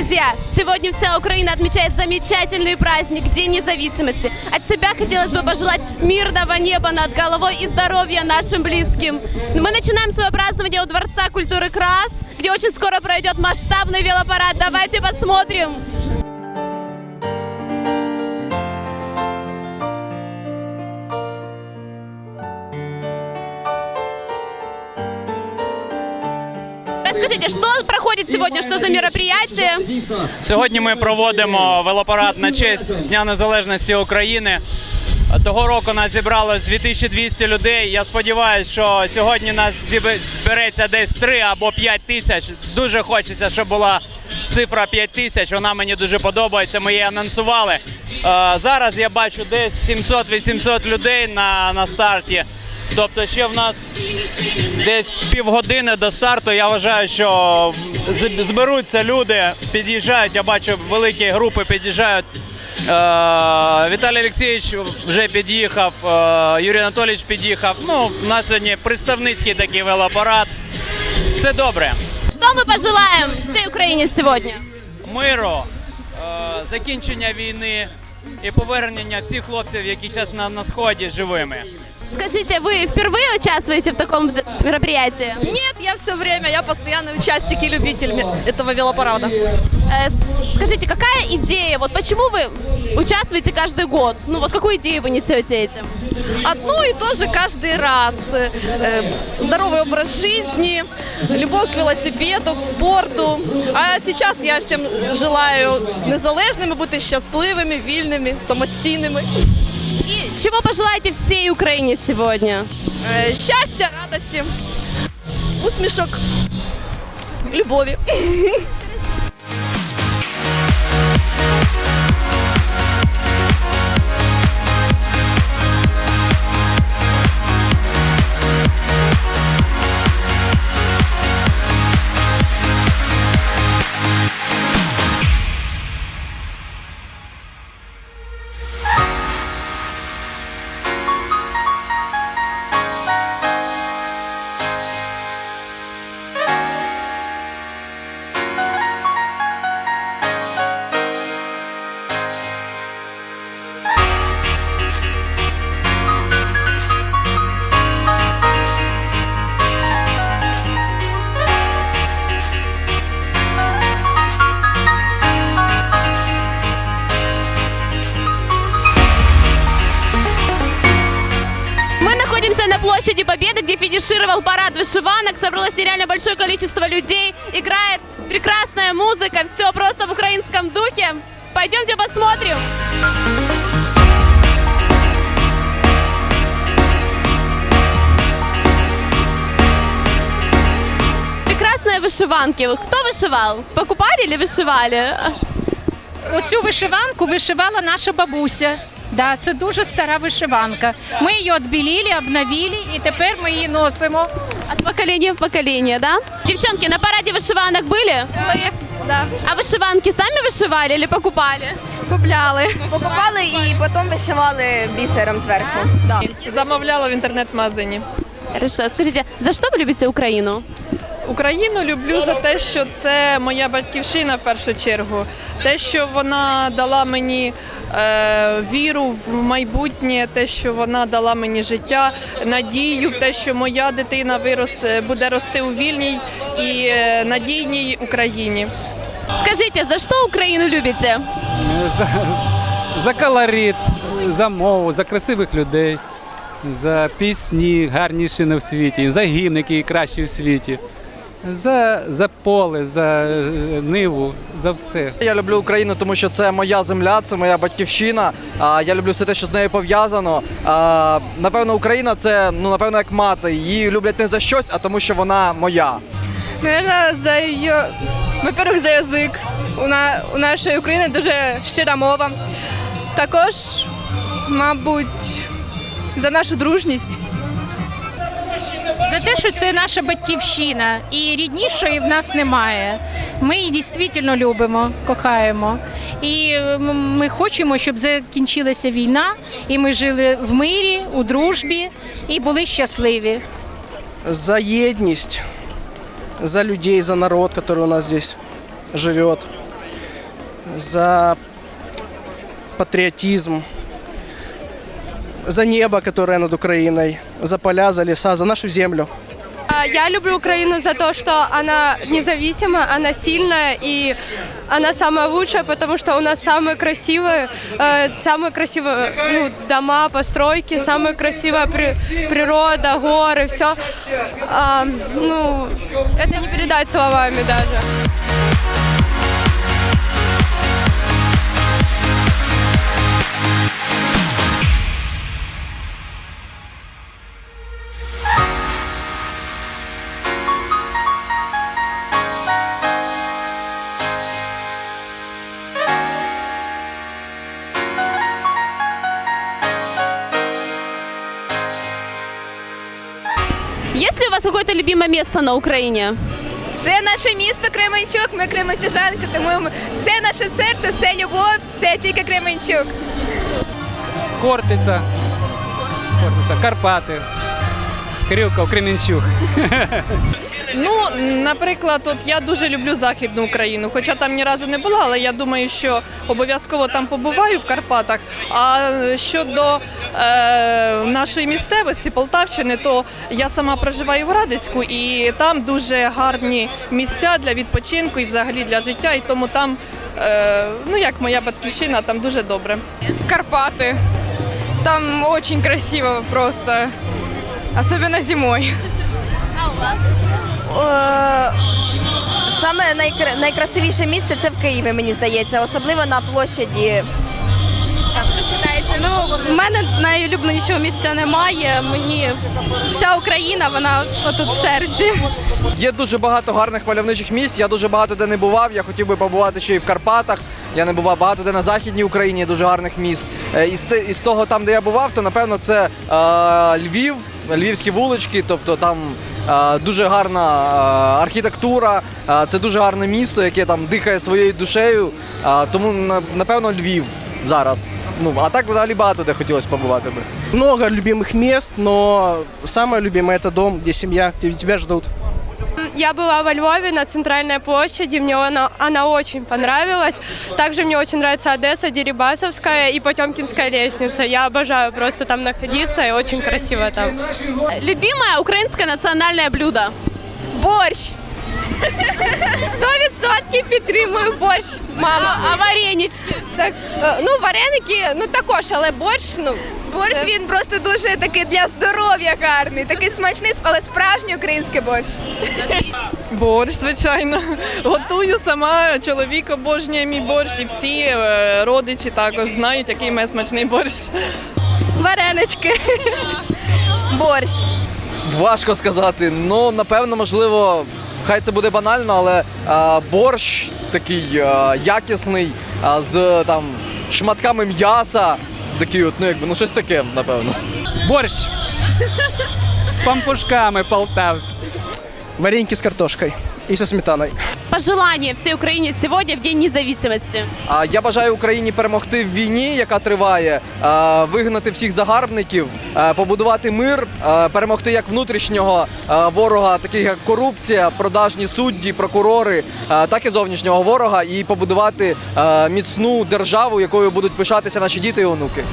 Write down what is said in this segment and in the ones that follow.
Привет, друзья! Сегодня вся Украина отмечает замечательный праздник День независимости. От себя хотелось бы пожелать мирного неба над головой и здоровья нашим близким. Мы начинаем свое празднование у Дворца культуры Крас, где очень скоро пройдет масштабный велопарад. Давайте посмотрим! Расскажите, что проходит сегодня, что за мероприятие? Сьогодні ми проводимо велопарад на честь Дня Незалежності України. Того року нас зібралось 2200 людей. Я сподіваюся, що сьогодні нас зіб- збереться десь 3 або 5 тисяч. Дуже хочеться, щоб була цифра 5 тисяч. Вона мені дуже подобається. Ми її анонсували. Е, Зараз я бачу десь 700-800 людей на, на старті. Тобто ще в нас десь півгодини до старту. Я вважаю, що зберуться люди, під'їжджають. Я бачу, великі групи під'їжджають. Е, Віталій Олексійович вже під'їхав, е, Юрій Анатолійович під'їхав. Ну, у нас сьогодні представницький такий велоапарат. Це добре. Что мы пожелаем всей Украине сегодня? Миру, е, закінчення війни і повернення всіх хлопців, які зараз на, на сході живими. Скажите, вы впервые участвуете в таком мероприятии? Нет, я все время, я постоянный участник и любитель этого велопарада. Э, Скажите, какая идея? Вот почему вы участвуете каждый год? Ну вот какую идею вы несете этим? Одно и то же каждый раз. Э, Здоровый образ жизни, любовь к велосипеду, к спорту. А сейчас я всем желаю незалежними, бути щасливими, вільними, самостійними. И чего пожелаете всей Украине сегодня? Счастья, Щастя, радості, усмішок, финишировал парад вышиванок. Собралось нереально большое количество людей. Играет прекрасная музыка. Все просто в украинском духе. Пойдемте посмотрим. Прекрасные вышиванки. Кто вышивал? Покупали или вышивали? Оцю вишиванку вишивала наша бабуся. Да, це дуже стара вишиванка. Ми її відбілили, обновили і тепер ми її носимо. От поколения в поколение, да? Девчонки, на параде вышиванок были? Були, да. А вышиванки сами вышивали или покупали? Купляли. Покупали і потім вишивали бісером зверху. Да. Замовляла в інтернет-магазині. Хорошо. Скажите, за что вы любите Украину? Україну люблю за те, що це моя батьківщина в першу чергу. Те, що вона дала мені е, віру в майбутнє, те, що вона дала мені життя, надію в те, що моя дитина вирос, буде рости у вільній і е, надійній Україні. Скажите, за что Украину любите? за, за колорит, за мову, за красивих людей, за пісні гарніші на в світі, за гімн, який кращий у світі, за, за поле, за е, ниву, за все. Я люблю Україну, тому що це моя земля, це моя батьківщина. А я люблю все те, що з нею пов'язано. А, напевно, Україна це ну напевно як мати. Її люблять не за щось, а тому, що вона моя. Наверное, за її, во-первых, за язик. У, на, у нашої України дуже щира мова. Також, мабуть, за нашу дружність. За те, що це наша батьківщина, і ріднішої в нас немає. Ми її дійсно любимо, кохаємо. І ми хочемо, щоб закінчилася війна, і ми жили в мирі, у дружбі і були щасливі. за едность, за людей, за народ, который у нас здесь живет. за патриотизм, за небо, которое над Украиной, за поля, за леса, за нашу землю. А, Я люблю Украину за то, что она независима, она сильная и она самая лучшая, потому что у нас самые красивые, э, самые красивые ну, дома, постройки, самая красивая при- природа, горы, все. ну, это не передать словами даже. Есть ли у вас какое-то любимое место на Украине? Це наше місто Кременчук, ми Кременчужанки, тому все наше серце, все любов, це тільки Кременчук. Кортиця, Кортиця, Карпати, Крюков, Кременчуг. Ну, наприклад, от я дуже люблю Західну Україну, хоча там ні разу не була, але я думаю, що обов'язково там побуваю в Карпатах. А щодо е, нашої місцевості Полтавщини, то я сама проживаю в Радиську, і там дуже гарні місця для відпочинку і взагалі для життя. І тому там, е, ну як моя батьківщина, там дуже добре. Карпаты. Там очень красиво просто, особенно зимой. Е, Саме найкра- найкрасивіше місце це в Києві, мені здається, особливо на площаді. Ну, в мене найулюбленішого місця немає. Мені вся Україна, вона отут в серці. Є дуже багато гарних мальовничих місць. Я дуже багато де не бував. Я хотів би побувати ще й в Карпатах. Я не бував багато де на західній Україні. Дуже гарних міст. Е, те- із того, там, де я бував, то напевно це е, Львів, львівські вулички. Тобто там е, дуже гарна е, архітектура. е, це дуже гарне місто, яке там дихає своєю душею. Е, тому на- напевно Львів зараз. Ну а так взагалі багато де хотілося побувати би. Много любимых мест, но самое любимое это дом, где семья, где тебя. Я была во Львове на центральной площади, мне она, она очень понравилась. Также мне очень нравится Одесса, Дерибасовская и Потемкинская лестница. Я обожаю просто там находиться и очень красиво там. Любимое украинское национальное блюдо? Борщ! Сто відсотків підтримую борщ, мама. А, а варенички? Так, ну вареники, ну також, але борщ, ну. Борщ він просто дуже такий для здоров'я гарний, такий смачний, але справжній український борщ. Борщ, звичайно. Готую сама. Чоловік обожнює мій борщ, і всі е, родичі також знають, який в мене смачний борщ. Варенички. Борщ. Важко сказати. Ну, напевно, можливо, хай це буде банально, але а, борщ такий а, якісний, а, з там шматками м'яса. Такий от, ну якби, ну щось таке, напевно. Борщ з пампушками полтавський. Вареньки з картошкой и со сметаной. Пожелание всей Украине сегодня в День независимости. Я бажаю Україні перемогти в війні, яка триває, вигнати всіх загарбників, побудувати мир, перемогти як внутрішнього ворога, таких як корупція, продажні судді, прокурори, так і зовнішнього ворога, і побудувати міцну державу, якою будуть пишатися наші діти і онуки.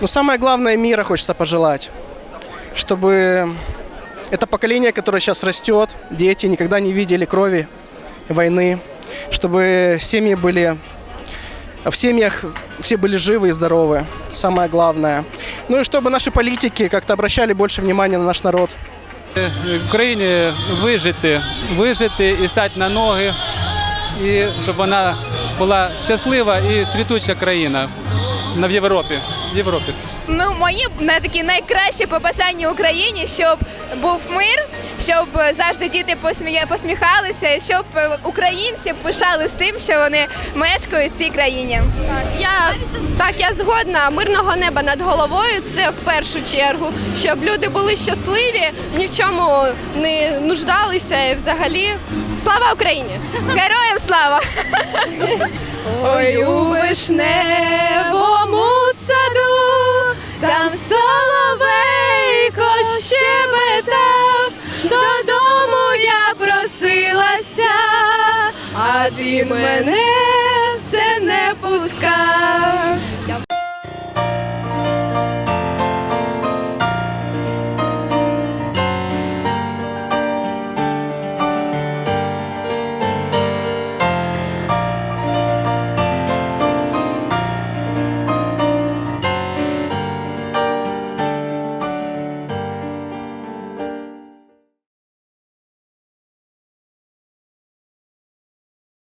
Но самое главное мира хочется пожелать, чтобы это поколение, которое сейчас растет, дети никогда не видели крови, войны, чтобы семьи были в семьях все были живы и здоровы, самое главное. Ну и чтобы наши политики как-то обращали больше внимания на наш народ. В Україні вижити, вижити і стати на ноги, і щоб вона була щаслива і світуча країна на- в Європі. В Європі. Ну, мої на такі найкращі побажання Україні, щоб був мир, щоб завжди діти посмія- посміхалися, щоб українці пишали з тим, що вони мешкають в цій країні. Я так, я згодна. Мирного неба над головою це в першу чергу, щоб люди були щасливі, ні в чому не нуждалися. І взагалі, слава Україні! Героям слава! Ой, у вишневому ти мене.